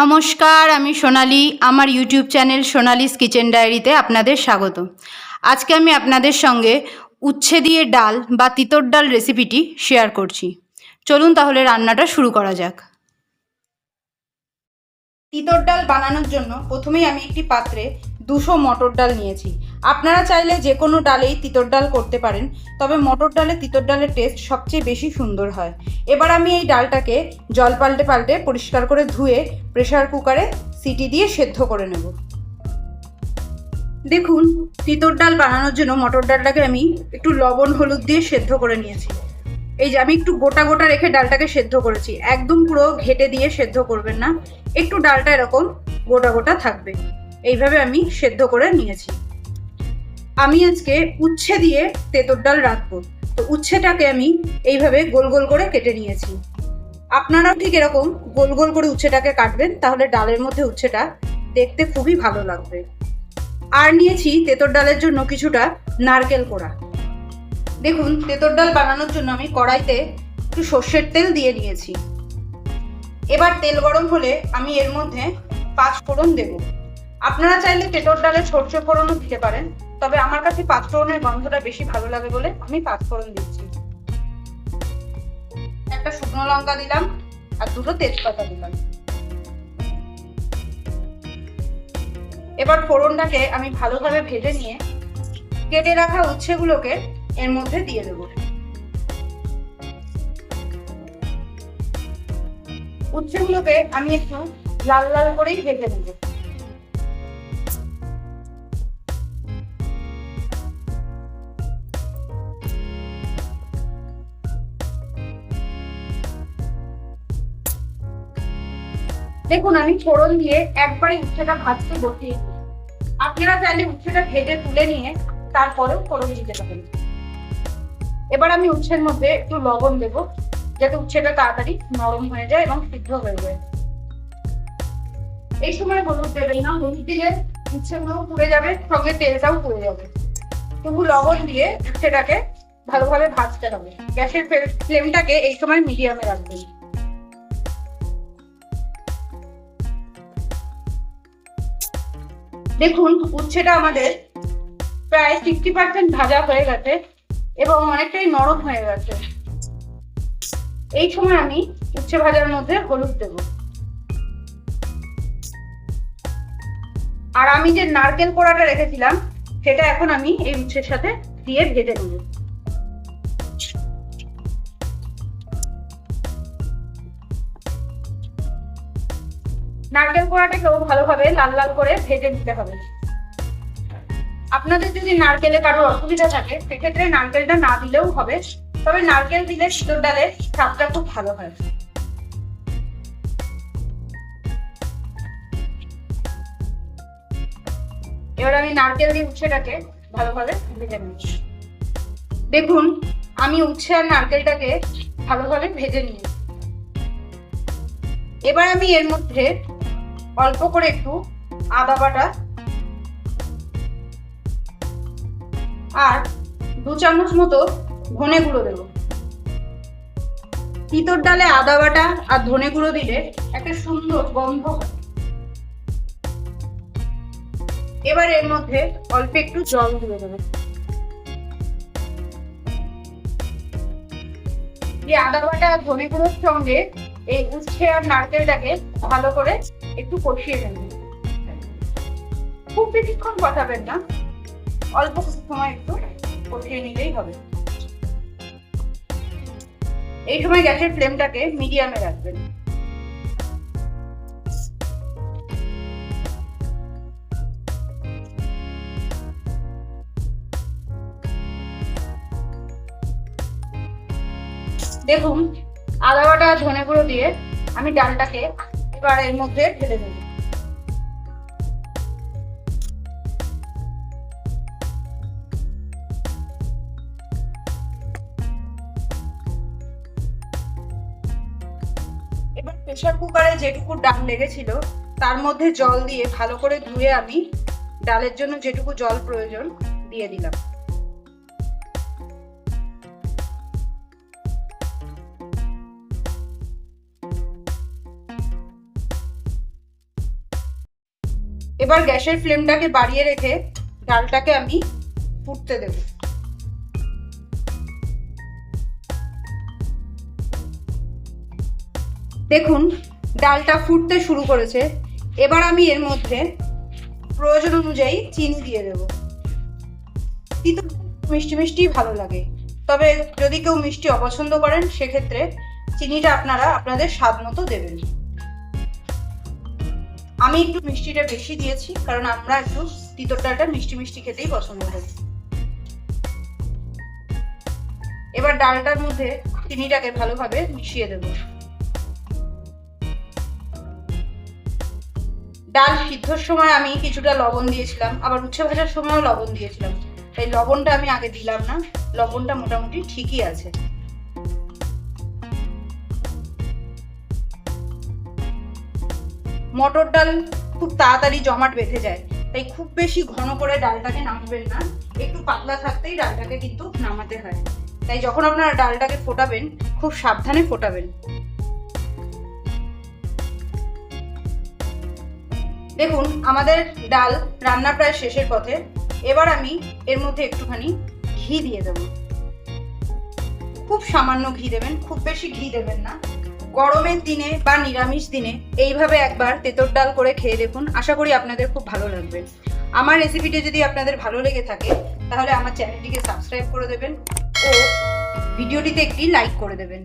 নমস্কার, আমি সোনালি। আমার ইউটিউব চ্যানেল সোনালিস কিচেন ডায়েরিতে আপনাদের স্বাগত। আজকে আমি আপনাদের সঙ্গে উচ্ছে দিয়ে ডাল বা তিতর ডাল রেসিপিটি শেয়ার করছি। চলুন তাহলে রান্নাটা শুরু করা যাক। তিতর ডাল বানানোর জন্য প্রথমেই আমি একটি পাত্রে দুশো মটর ডাল নিয়েছি। আপনারা চাইলে যে কোনো ডালেই তিতর ডাল করতে পারেন, তবে মটর ডালে তিতর ডালের টেস্ট সবচেয়ে বেশি সুন্দর হয়। এবার আমি এই ডালটাকে জল পাল্টে পাল্টে পরিষ্কার করে ধুয়ে প্রেশার কুকারে সিটি দিয়ে সেদ্ধ করে নেব। দেখুন, তিতর ডাল বানানোর জন্য মটর ডালটাকে আমি একটু লবণ, হলুদ দিয়ে সেদ্ধ করে নিয়েছি। এই যে আমি একটু গোটা গোটা রেখে ডালটাকে সেদ্ধ করেছি। একদম পুরো ঘেটে দিয়ে সেদ্ধ করবেন না। একটু ডালটা এরকম গোটা গোটা থাকবে। এইভাবে আমি সেদ্ধ করে নিয়েছি। আমি আজকে উচ্ছে দিয়ে তেঁতর ডাল রাখব তো উচ্ছেটাকে আমি এইভাবে গোল গোল করে কেটে নিয়েছি। আপনারাও ঠিক এরকম গোল গোল করে উচ্ছেটাকে কাটবেন, তাহলে ডালের মধ্যে উচ্ছেটা দেখতে খুবই ভালো লাগবে। আর নিয়েছি তেঁতর ডালের জন্য কিছুটা নারকেল কোড়া। দেখুন, তেঁতর ডাল বানানোর জন্য আমি কড়াইতে একটু সর্ষের তেল দিয়ে নিয়েছি। এবার তেল গরম হলে আমি এর মধ্যে পাঁচ ফোড়ন দেব। আপনারা চাইলে তেঁতর ডালে সর্ষে ফোড়নও দিতে পারেন, তবে আমার কাছে পাঁচ ফোড়নের গন্ধটা বেশি ভালো লাগে বলে আমি পাঁচ ফোড়ন দিচ্ছি। একটা শুকনো লঙ্কা দিলাম, আর দুটো তেজপাতা দিলাম। এবার ফোড়নটাকে আমি ভালোভাবে ভেজে নিয়ে কেটে রাখা উচ্ছেগুলোকে এর মধ্যে দিয়ে দেবো। উচ্ছেগুলোকে আমি একটু লাল লাল করেই ভেজে নেব। দেখুন, আমি ফোড়ন দিয়ে একবারে উচ্ছেটা ভাজতে বসিয়ে। আপনারা চাইলে উচ্ছেটা ভেজে তুলে নিয়ে তারপরেও ফোড়ন দিতে পারেন। এবার আমি উচ্ছের মধ্যে একটু লবণ দেবো, যাতে উচ্ছেটা তাড়াতাড়ি নরম হয়ে যায় এবং সিদ্ধ হয়ে যায়। এই সময় হলুদ দেবেন না, হলুদ দিলে উচ্ছেগুলো পুড়ে যাবে, সঙ্গে তেলটাও পুড়ে যাবে। তবু লবণ দিয়ে উচ্ছেটাকে ভালোভাবে ভাজতে হবে। গ্যাসের ফ্লেমটাকে এই সময় মিডিয়ামে রাখবেন। দেখুন, উচ্ছেটা আমাদের প্রায় সিক্সটি পার্সেন্ট ভাজা হয়ে গেছে এবং অনেকটাই নরম হয়ে গেছে। এই সময় আমি উচ্ছে ভাজার মধ্যে হলুদ দেব। আর আমি যে নারকেল কোড়াটা রেখেছিলাম, সেটা এখন আমি এই উচ্ছের সাথে দিয়ে ভেজে নেব। নারকেল কোড়াটাকেও ভালোভাবে লাল লাল করে ভেজে নিতে হবে। আপনাদের যদি নারকেলে কারোর অসুবিধা থাকে, সেক্ষেত্রে নারকেলটা না দিলেও হবে, তবে নারকেল দিলে শীতর ডালে স্বাদটা খুব ভালো হয়। এবার আমি নারকেল দিয়ে উচ্ছেটাকে ভালোভাবে ভেজে নিচ্ছি। দেখুন, আমি উচ্ছে আর নারকেলটাকে ভালোভাবে ভেজে নিয়েছি। এবার আমি এর মধ্যে অল্প করে একটু আদা বাটা আর দু চামচ মতো ধনে গুঁড়ো দেবো। তিতর ডালে আদা বাটা আর ধনে গুঁড়ো দিলে একটা সুন্দর গন্ধ হয়। এবার এর মধ্যে অল্প একটু জল দিয়ে দেবে। এই আদা বাটা আর ধনে গুঁড়োর সঙ্গে এই উচ্ছে আর নারকেলটাকে ভালো করে একটু কষিয়ে নেবেন খুব বেশিক্ষণ কষাবেন না। অল্প সময় একটু কষিয়ে নিলেই হবে। এই সময় গ্যাসের ফ্লেমটাকে মিডিয়ামে রাখবেন। দেখুন, আদা বাটা ধনে গুঁড়ো দিয়ে আমি ডালটাকে এর মধ্যে ঢেলে দেবো। এবার প্রেশার কুকারে যেটুকু ডাল লেগেছিল, তার মধ্যে জল দিয়ে ভালো করে ধুয়ে আমি ডালের জন্য যেটুকু জল প্রয়োজন দিয়ে দিলাম। এবার গ্যাসের ফ্লেমটাকে বাড়িয়ে রেখে ডালটাকে আমি ফুটতে দেব। দেখুন, ডালটা ফুটতে শুরু করেছে। এবার আমি এর মধ্যে প্রয়োজন অনুযায়ী চিনি দিয়ে দেব। কিন্তু মিষ্টি মিষ্টি ভালো লাগে। তবে যদি কেউ মিষ্টি অপছন্দ করেন, সেক্ষেত্রে চিনিটা আপনারা আপনাদের স্বাদ মতো দেবেন। আমি একটু মিষ্টিটা বেশি দিয়েছি, কারণ আমরা একটু তিতর ডালটা মিষ্টি মিষ্টি খেতেই পছন্দ করি। এবার ডালটার মধ্যে চিনিটাকে ভালোভাবে মিশিয়ে দেব। ডাল সিদ্ধর সময় আমি কিছুটা লবণ দিয়েছিলাম, আবার উচ্ছে ভাজার সময়ও লবণ দিয়েছিলাম। তাই লবণটা আমি আগে দিলাম না, লবণটা মোটামুটি ঠিকই আছে। মটর ডাল খুব তাড়াতাড়ি জমাট বেঁধে যায়। তাই খুব বেশি ঘন করে ডালটাকে নামাবেন না। একটু পাতলা থাকতেই ডালটাকে কিন্তু নামাতে হয়। তাই যখন আপনারা ডালটাকে ফোটাবেন, খুব সাবধানে ফোটাবেন। দেখুন, আমাদের ডাল রান্না প্রায় শেষের পথে। এবার আমি এর মধ্যে একটুখানি ঘি দিয়ে দেবো। খুব সামান্য ঘি দেবেন, খুব বেশি ঘি দেবেন না। গরমের দিনে বা নিরামিষ দিনে এইভাবে একবার তেতর ডাল করে খেয়ে দেখুন। আশা করি আপনাদের খুব ভালো লাগবে। আমার রেসিপিটি যদি আপনাদের ভালো লেগে থাকে, তাহলে আমার চ্যানেলটিকে সাবস্ক্রাইব করে দেবেন ও ভিডিওটিতে একটি লাইক করে দেবেন।